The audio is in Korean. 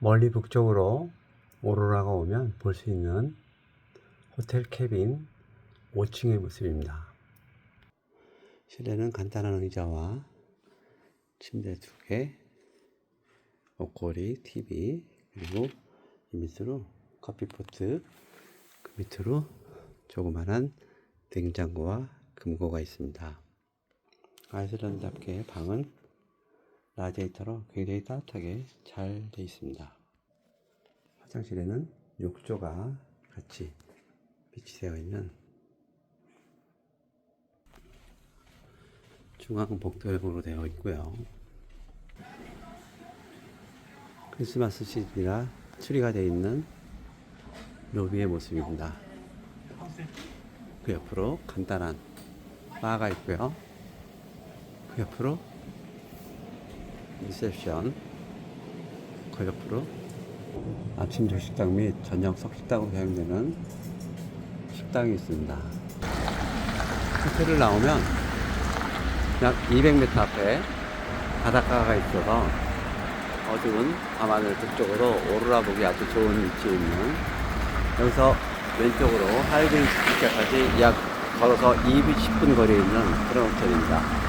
멀리 북쪽으로 오로라가 오면 볼 수 있는 호텔 캐빈 5층의 모습입니다. 실내는 간단한 의자와 침대 두 개, 옷걸이, TV, 그리고 이 밑으로 커피포트, 그 밑으로 조그만한 냉장고와 금고가 있습니다. 아이슬란드답게 방은 라디에이터로 굉장히 따뜻하게 잘 되어 있습니다. 화장실에는 욕조가 같이 비치되어 있는 중앙 복도형으로 되어 있고요. 크리스마스 시즌이라 추리가 되어 있는 로비의 모습입니다. 그 옆으로 간단한 바가 있고요. 그 옆으로 그 옆으로 아침 조식당 및 저녁 석식당으로 사용되는 식당이 있습니다. 호텔을 나오면 약 200m 앞에 바닷가가 있어서 어두운 밤하늘 북쪽으로 오로라 보기 아주 좋은 위치에 있는 여기서 왼쪽으로 하이든 스피카까지 약 걸어서 2, 10분 거리에 있는 그런 호텔입니다.